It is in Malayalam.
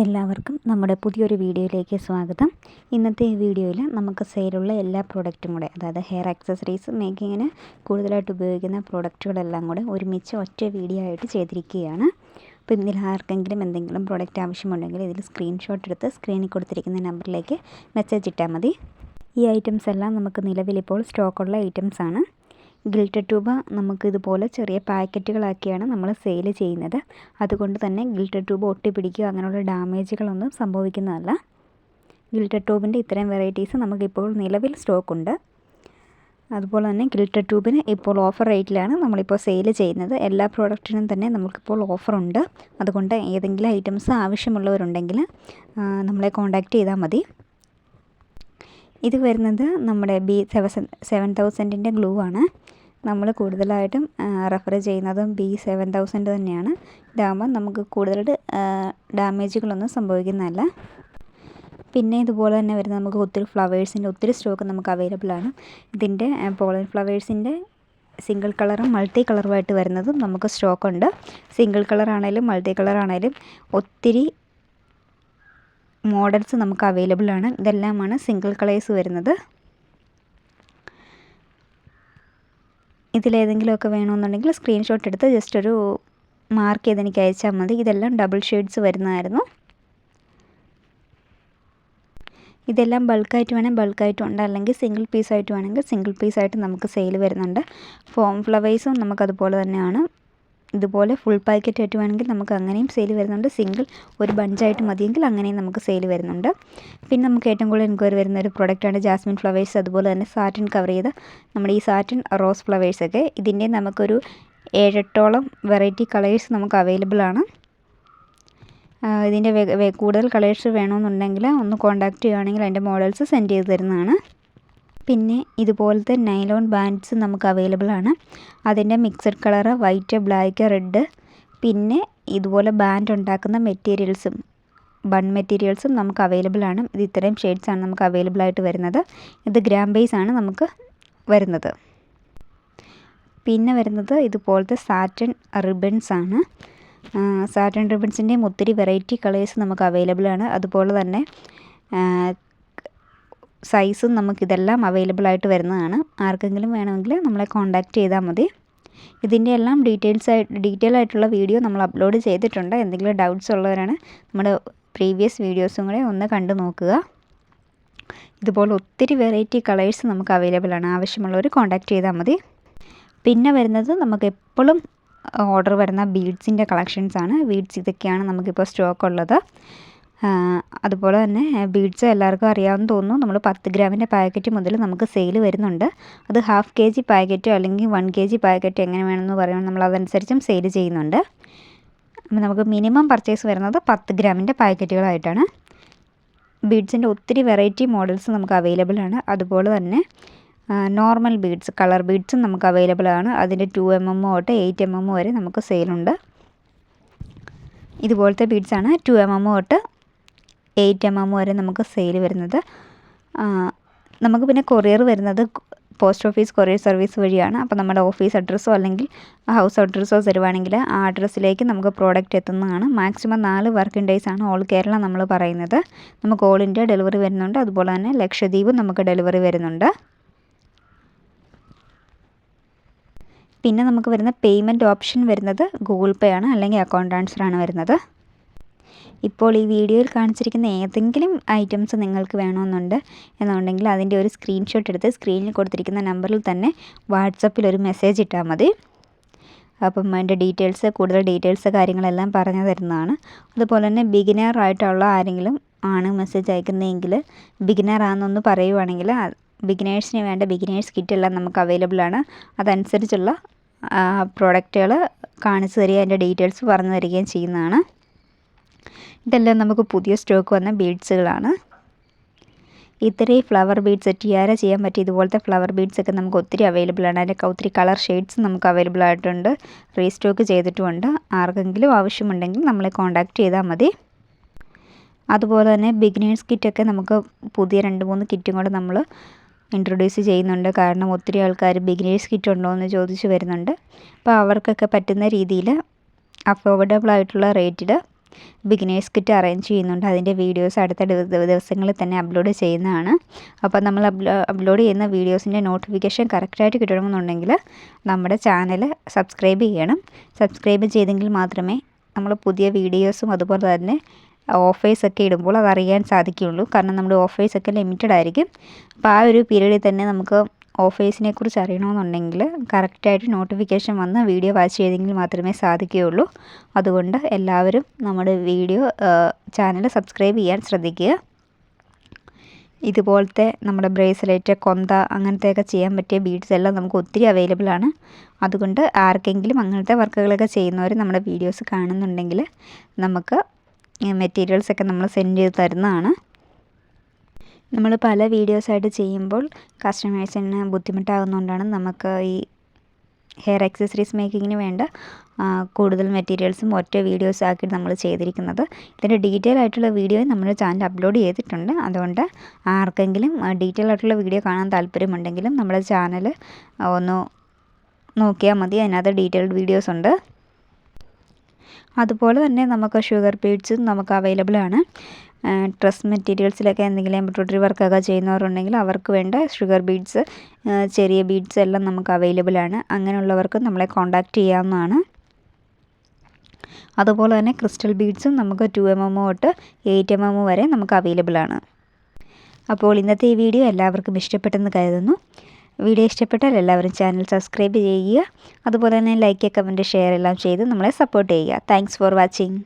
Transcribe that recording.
എല്ലാവർക്കും നമ്മുടെ പുതിയൊരു വീഡിയോയിലേക്ക് സ്വാഗതം. ഇന്നത്തെ ഈ വീഡിയോയിൽ നമുക്ക് സെയിലുള്ള എല്ലാ പ്രോഡക്റ്റും കൂടെ അതായത് ഹെയർ ആക്സസറീസ് മേക്കിങ്ങിന് കൂടുതലായിട്ട് ഉപയോഗിക്കുന്ന പ്രോഡക്റ്റുകളെല്ലാം കൂടെ ഒരുമിച്ച് ഒറ്റ വീഡിയോ ആയിട്ട് ചെയ്തിരിക്കുകയാണ്. അപ്പോൾ ഇതിൽ ആർക്കെങ്കിലും എന്തെങ്കിലും പ്രോഡക്റ്റ് ആവശ്യമുണ്ടെങ്കിൽ ഇതിൽ സ്ക്രീൻഷോട്ട് എടുത്ത് സ്ക്രീനിൽ കൊടുത്തിരിക്കുന്ന നമ്പറിലേക്ക് മെസ്സേജ് ഇട്ടാൽ മതി. ഈ ഐറ്റംസ് എല്ലാം നമുക്ക് നിലവിലിപ്പോൾ സ്റ്റോക്കുള്ള ഐറ്റംസ് ആണ് ഗിൽറ്റർ ട്യൂബ് നമുക്ക് ഇതുപോലെ ചെറിയ പാക്കറ്റുകളാക്കിയാണ് നമ്മൾ സെയിൽ ചെയ്യുന്നത്. അതുകൊണ്ട് തന്നെ ഗിൽറ്റഡ് ട്യൂബ് ഒട്ടിപ്പിടിക്കുക അങ്ങനെയുള്ള ഡാമേജുകളൊന്നും സംഭവിക്കുന്നതല്ല. ഗിൽറ്റഡ് ട്യൂബിന്റെ ഇത്രയും വെറൈറ്റീസ് നമുക്കിപ്പോൾ നിലവിൽ സ്റ്റോക്ക് ഉണ്ട്. അതുപോലെ തന്നെ ഗിൽറ്റഡ് ട്യൂബിന് ഇപ്പോൾ ഓഫർ റേറ്റിലാണ് നമ്മളിപ്പോൾ സെയിൽ ചെയ്യുന്നത്. എല്ലാ പ്രോഡക്റ്റിനും തന്നെ നമുക്കിപ്പോൾ ഓഫറുണ്ട് അതുകൊണ്ട് ഏതെങ്കിലും ഐറ്റംസ് ആവശ്യമുള്ളവരുണ്ടെങ്കിൽ നമ്മളെ കോൺടാക്റ്റ് ചെയ്താൽ മതി. ഇത് വരുന്നത് നമ്മുടെ ബി സെവൻ സെവൻ തൗസൻഡിന്റെ ഗ്ലൂ ആണ്. നമ്മൾ കൂടുതലായിട്ടും റെഫർ ചെയ്യുന്നതും ബി സെവൻ തൗസൻഡ് തന്നെയാണ്. ഇതാകുമ്പോൾ നമുക്ക് കൂടുതൽ ഡാമേജുകളൊന്നും സംഭവിക്കുന്നതല്ല. പിന്നെ ഇതുപോലെ തന്നെ വരുന്ന നമുക്ക് ഒത്തിരി ഫ്ലവേഴ്സിന്റെ ഒത്തിരി സ്റ്റോക്ക് നമുക്ക് അവൈലബിൾ ആണ്. ഇതിന്റെ പോളൻ ഫ്ലവേഴ്സിന്റെ സിംഗിൾ കളറും മൾട്ടി കളറുമായിട്ട് വരുന്നതും നമുക്ക് സ്റ്റോക്കുണ്ട് സിംഗിൾ കളർ ആണെങ്കിലും മൾട്ടി കളർ ആണെങ്കിലും ഒത്തിരി മോഡൽസ് നമുക്ക് അവൈലബിൾ ആണ്. ഇതെല്ലാമാണ് സിംഗിൾ കളേഴ്സ് വരുന്നത്. ഇതിലേതെങ്കിലുമൊക്കെ വേണമെന്നുണ്ടെങ്കിൽ സ്ക്രീൻഷോട്ട് എടുത്ത് ജസ്റ്റ് ഒരു മാർക്ക് ചെയ്ത് എനിക്ക് അയച്ചാൽ മതി. ഇതെല്ലാം ഡബിൾ ഷെയ്ഡ്സ് വരുന്നതായിരുന്നു. ഇതെല്ലാം ബൾക്കായിട്ട് വേണമെങ്കിൽ ബൾക്കായിട്ടും ഉണ്ട്. അല്ലെങ്കിൽ സിംഗിൾ പീസായിട്ട് വേണമെങ്കിൽ സിംഗിൾ പീസായിട്ട് നമുക്ക് സെയിൽ വരുന്നുണ്ട്. ഫോം ഫ്ലവേഴ്സും നമുക്കതുപോലെ തന്നെയാണ്. ഇതുപോലെ ഫുൾ പാക്കറ്റ് ആയിട്ട് വേണമെങ്കിൽ നമുക്ക് അങ്ങനെയും സെയിൽ വരുന്നുണ്ട്. സിംഗിൾ ഒരു ബഞ്ചായിട്ട് മതിയെങ്കിൽ അങ്ങനെയും നമുക്ക് സെയിൽ വരുന്നുണ്ട്. പിന്നെ നമുക്ക് ഏറ്റവും കൂടുതൽ എൻക്വയറി വരുന്ന ഒരു പ്രൊഡക്റ്റാണ് ജാസ്മിൻ ഫ്ലവേഴ്സ് അതുപോലെ തന്നെ സാറ്റിൻ കവർ ചെയ്ത നമ്മുടെ ഈ സാറ്റിൻ റോസ് ഫ്ലവേഴ്സൊക്കെ ഇതിന്റെ നമുക്കൊരു ഏഴെട്ടോളം വെറൈറ്റി കളേഴ്സ് നമുക്ക് അവൈലബിൾ ആണ്. ഇതിന്റെ കൂടുതൽ കളേഴ്സ് വേണമെന്നുണ്ടെങ്കിൽ ഒന്ന് കോൺടാക്റ്റ് ചെയ്യുകയാണെങ്കിൽ അതിന്റെ മോഡൽസ് സെൻഡ് ചെയ്ത് തരുന്നതാണ്. പിന്നെ ഇതുപോലത്തെ നൈലോൺ ബാൻഡ്സ് നമുക്ക് അവൈലബിൾ ആണ്. അതിന്റെ mixed colour white black red പിന്നെ ഇതുപോലെ ബാൻഡ് ഉണ്ടാക്കുന്ന മെറ്റീരിയൽസും ബൺ മെറ്റീരിയൽസും നമുക്ക് അവൈലബിൾ ആണ്. ഇത് ഇത്രയും ഷെയ്ഡ്സാണ് നമുക്ക് അവൈലബിൾ ആയിട്ട് വരുന്നത്. ഇത് ഗ്രാം ബേസ് ആണ് നമുക്ക് വരുന്നത്. പിന്നെ വരുന്നത് ഇതുപോലത്തെ സാറ്റൻ റിബൺസ് ആണ്. സാറ്റൻ റിബൺസിന്റെയും ഒത്തിരി വെറൈറ്റി കളേഴ്സ് നമുക്ക് അവൈലബിൾ ആണ്. അതുപോലെ തന്നെ സൈസും നമുക്കിതെല്ലാം അവൈലബിൾ ആയിട്ട് വരുന്നതാണ്. ആർക്കെങ്കിലും വേണമെങ്കിൽ നമ്മളെ കോൺടാക്റ്റ് ചെയ്താൽ മതി. ഇതിന്റെ എല്ലാം ഡീറ്റെയിൽസ് ആയിട്ട് ഡീറ്റെയിൽ ആയിട്ടുള്ള വീഡിയോ നമ്മൾ അപ്ലോഡ് ചെയ്തിട്ടുണ്ട്. എന്തെങ്കിലും ഡൗട്ട്സ് ഉള്ളവരാണ് നമ്മുടെ പ്രീവിയസ് വീഡിയോസും കൂടെ ഒന്ന് കണ്ടു നോക്കുക. ഇതുപോലെ ഒത്തിരി വെറൈറ്റി കളേഴ്സ് നമുക്ക് അവൈലബിൾ ആണ്. ആവശ്യമുള്ളവർ കോൺടാക്റ്റ് ചെയ്താൽ മതി. പിന്നെ വരുന്നത് നമുക്ക് എപ്പോഴും ഓർഡർ വരുന്ന ബീഡ്സിന്റെ കളക്ഷൻസ് ആണ്. ബീഡ്സ് ഇതൊക്കെയാണ് നമുക്കിപ്പോൾ സ്റ്റോക്ക് ഉള്ളത്. അതുപോലെ തന്നെ ബീഡ്സ് എല്ലാവർക്കും അറിയാമെന്ന് തോന്നുന്നു. നമ്മൾ പത്ത് ഗ്രാമിന്റെ പാക്കറ്റ് മുതൽ നമുക്ക് സെയിൽ വരുന്നുണ്ട്. അത് ഹാഫ് കെ ജി പാക്കറ്റോ അല്ലെങ്കിൽ വൺ കെ ജി പാക്കറ്റ് എങ്ങനെ വേണമെന്ന് പറയുമ്പോൾ നമ്മൾ അതനുസരിച്ചും സെയിൽ ചെയ്യുന്നുണ്ട്. അപ്പം നമുക്ക് മിനിമം പർച്ചേസ് വരുന്നത് പത്ത് ഗ്രാമിന്റെ പാക്കറ്റുകളായിട്ടാണ്. ബീഡ്സിന്റെ ഒത്തിരി വെറൈറ്റി മോഡൽസ് നമുക്ക് അവൈലബിൾ ആണ്. അതുപോലെ തന്നെ നോർമൽ ബീഡ്സ് കളർ ബീഡ്സും നമുക്ക് അവൈലബിൾ ആണ്. അതിന്റെ ടു എം എം തൊട്ട് എയ്റ്റ് എം എം വരെ നമുക്ക് സെയിലുണ്ട് ഇതുപോലത്തെ ബീഡ്സാണ് ടു എം എം തൊട്ട് എയ്റ്റ് എം എം വരെ നമുക്ക് സെയിൽ വരുന്നത്. നമുക്ക് പിന്നെ കൊറിയർ വരുന്നത് പോസ്റ്റ് ഓഫീസ് കൊറിയർ സർവീസ് വഴിയാണ്. അപ്പോൾ നമ്മുടെ ഓഫീസ് അഡ്രസ്സോ അല്ലെങ്കിൽ ഹൗസ് അഡ്രസ്സോ തരുവാണെങ്കിൽ ആ അഡ്രസ്സിലേക്ക് നമുക്ക് പ്രോഡക്റ്റ് എത്തുന്നതാണ്. മാക്സിമം നാല് വർക്കിംഗ് ഡേയ്സ് ആണ് ഓൾ കേരള നമ്മൾ പറയുന്നത്. നമുക്ക് ഓൾ ഇന്ത്യ ഡെലിവറി വരുന്നുണ്ട്. അതുപോലെ തന്നെ ലക്ഷദ്വീപ് നമുക്ക് ഡെലിവറി വരുന്നുണ്ട്. പിന്നെ നമുക്ക് വരുന്ന പേയ്മെന്റ് ഓപ്ഷൻ വരുന്നത് ഗൂഗിൾ പേ ആണ് അല്ലെങ്കിൽ അക്കൗണ്ട് ട്രാൻസ്ഫർ ആണ് വരുന്നത്. ഇപ്പോൾ ഈ വീഡിയോയിൽ കാണിച്ചിരിക്കുന്ന ഏതെങ്കിലും ഐറ്റംസ് നിങ്ങൾക്ക് വേണമെന്നുണ്ട് എന്നുണ്ടെങ്കിൽ അതിന്റെ ഒരു സ്ക്രീൻഷോട്ട് എടുത്ത് സ്ക്രീനിൽ കൊടുത്തിരിക്കുന്ന നമ്പറിൽ തന്നെ വാട്സപ്പിൽ ഒരു മെസ്സേജ് ഇട്ടാൽ മതി. അപ്പം അതിന്റെ ഡീറ്റെയിൽസ് കൂടുതൽ ഡീറ്റെയിൽസ് കാര്യങ്ങളെല്ലാം പറഞ്ഞു തരുന്നതാണ്. അതുപോലെ തന്നെ ബിഗിനർ ആയിട്ടുള്ള ആരെങ്കിലും ആണ് മെസ്സേജ് അയക്കുന്നതെങ്കിൽ ബിഗിനർ ആണെന്നൊന്ന് പറയുവാണെങ്കിൽ ബിഗിനേഴ്സിന് വേണ്ട ബിഗിനേഴ്സ് കിറ്റെല്ലാം നമുക്ക് അവൈലബിൾ ആണ്. അതനുസരിച്ചുള്ള പ്രോഡക്റ്റുകൾ കാണിച്ചു തരികയും അതിന്റെ ഡീറ്റെയിൽസ് പറഞ്ഞു തരികയും ചെയ്യുന്നതാണ്. ഇതെല്ലാം നമുക്ക് പുതിയ സ്റ്റോക്ക് വന്ന ബീഡ്സുകളാണ്. ഇത്രയും ഫ്ലവർ ബീഡ്സ് ടിയാര ചെയ്യാൻ പറ്റിയ ഇതുപോലത്തെ ഫ്ലവർ ബീഡ്സ് ഒക്കെ നമുക്ക് ഒത്തിരി അവൈലബിൾ ആണ്. അതിന്റെ ഒത്തിരി കളർ ഷെയ്ഡ്സ് നമുക്ക് അവൈലബിൾ ആയിട്ടുണ്ട്. റീസ്റ്റോക്ക് ചെയ്തിട്ടുമുണ്ട്. ആർക്കെങ്കിലും ആവശ്യമുണ്ടെങ്കിൽ നമ്മളെ കോൺടാക്റ്റ് ചെയ്താൽ മതി. അതുപോലെ തന്നെ ബിഗിനേഴ്സ് കിറ്റൊക്കെ നമുക്ക് പുതിയ രണ്ട് മൂന്ന് കിറ്റും കൂടെ നമ്മൾ ഇൻട്രൊഡ്യൂസ് ചെയ്യുന്നുണ്ട്. കാരണം ഒത്തിരി ആൾക്കാർ ബിഗിനേഴ്സ് കിറ്റ് ഉണ്ടോ എന്ന് ചോദിച്ച് വരുന്നുണ്ട്. അപ്പോൾ അവർക്കൊക്കെ പറ്റുന്ന രീതിയിൽ അഫോർഡബിൾ ആയിട്ടുള്ള റേറ്റിൽ ബിഗിനേഴ്സ് കിറ്റ് അറേഞ്ച് ചെയ്യുന്നുണ്ട്. അതിന്റെ വീഡിയോസ് അടുത്ത ദിവസങ്ങളിൽ തന്നെ അപ്ലോഡ് ചെയ്യുന്നതാണ്. അപ്പോൾ നമ്മൾ അപ്ലോഡ് ചെയ്യുന്ന വീഡിയോസിന്റെ നോട്ടിഫിക്കേഷൻ കറക്റ്റായിട്ട് കിട്ടണമെന്നുണ്ടെങ്കിൽ നമ്മുടെ ചാനൽ സബ്സ്ക്രൈബ് ചെയ്യണം. സബ്സ്ക്രൈബ് ചെയ്തെങ്കിൽ മാത്രമേ നമ്മൾ പുതിയ വീഡിയോസും അതുപോലെ തന്നെ ഓഫേഴ്സൊക്കെ ഇടുമ്പോൾ അറിയാൻ സാധിക്കുകയുള്ളൂ. കാരണം നമ്മുടെ ഓഫേഴ്സൊക്കെ ലിമിറ്റഡ് ആയിരിക്കും. അപ്പോൾ ആ ഒരു പീരീഡിൽ തന്നെ നമുക്ക് ഓഫേഴ്സിനെ കുറിച്ച് അറിയണമെന്നുണ്ടെങ്കിൽ കറക്റ്റായിട്ട് നോട്ടിഫിക്കേഷൻ വന്ന് വീഡിയോ വാച്ച് ചെയ്തെങ്കിൽ മാത്രമേ സാധിക്കുകയുള്ളൂ. അതുകൊണ്ട് എല്ലാവരും നമ്മുടെ വീഡിയോ ചാനൽ സബ്സ്ക്രൈബ് ചെയ്യാൻ ശ്രദ്ധിക്കുക. ഇതുപോലത്തെ നമ്മുടെ ബ്രേസ്ലെറ്റ് കൊന്ത അങ്ങനത്തെയൊക്കെ ചെയ്യാൻ പറ്റിയ ബീഡ്സ് എല്ലാം നമുക്ക് ഒത്തിരി അവൈലബിൾ ആണ്. അതുകൊണ്ട് ആർക്കെങ്കിലും അങ്ങനത്തെ വർക്കുകളൊക്കെ ചെയ്യുന്നവർ നമ്മുടെ വീഡിയോസ് കാണുന്നുണ്ടെങ്കിൽ നമുക്ക് മെറ്റീരിയൽസൊക്കെ നമ്മൾ സെൻഡ് ചെയ്ത് തരുന്നതാണ്. നമ്മൾ പല വീഡിയോസായിട്ട് ചെയ്യുമ്പോൾ കസ്റ്റമേഴ്സിന് ബുദ്ധിമുട്ടാകുന്നതുകൊണ്ടാണ് നമുക്ക് ഈ ഹെയർ ആക്സസറീസ് മേക്കിങ്ങിന് വേണ്ട കൂടുതൽ മെറ്റീരിയൽസും ഒറ്റ വീഡിയോസ് ആക്കി നമ്മൾ ചെയ്തിരിക്കുന്നത്. ഇതിന്റെ ഡീറ്റെയിൽ ആയിട്ടുള്ള വീഡിയോ നമ്മുടെ ചാനൽ അപ്ലോഡ് ചെയ്തിട്ടുണ്ട്. അതുകൊണ്ട് ആർക്കെങ്കിലും ഡീറ്റെയിൽ ആയിട്ടുള്ള വീഡിയോ കാണാൻ താല്പര്യമുണ്ടെങ്കിലും നമ്മുടെ ചാനൽ ഒന്ന് നോക്കിയാൽ മതി. അതിനകത്ത് ഡീറ്റെയിൽഡ് വീഡിയോസ് ഉണ്ട്. അതുപോലെ തന്നെ നമുക്ക് ഷുഗർ പീഡ്സും നമുക്ക് അവൈലബിൾ ആണ്. ഡ്രസ് മെറ്റീരിയൽസിലൊക്കെ എന്തെങ്കിലും എംബ്രോയ്ഡറി വർക്കൊക്കെ ചെയ്യുന്നവരുണ്ടെങ്കിൽ അവർക്ക് വേണ്ട ഷുഗർ ബീഡ്സ് ചെറിയ ബീഡ്സ് എല്ലാം നമുക്ക് അവൈലബിൾ ആണ്. അങ്ങനെയുള്ളവർക്ക് നമ്മളെ കോൺടാക്റ്റ് ചെയ്യാവുന്നതാണ്. അതുപോലെ തന്നെ ക്രിസ്റ്റൽ ബീഡ്സും നമുക്ക് ടു എം എം തൊട്ട് എയ്റ്റ് എം എം വരെ നമുക്ക് അവൈലബിൾ ആണ്. അപ്പോൾ ഇന്നത്തെ ഈ വീഡിയോ എല്ലാവർക്കും ഇഷ്ടപ്പെട്ടെന്ന് കരുതുന്നു. വീഡിയോ ഇഷ്ടപ്പെട്ടാൽ എല്ലാവരും ചാനൽ സബ്സ്ക്രൈബ് ചെയ്യുക. അതുപോലെ തന്നെ ലൈക്ക് കമന്റ് ഷെയർ എല്ലാം ചെയ്ത് നമ്മളെ സപ്പോർട്ട് ചെയ്യുക. Thanks for watching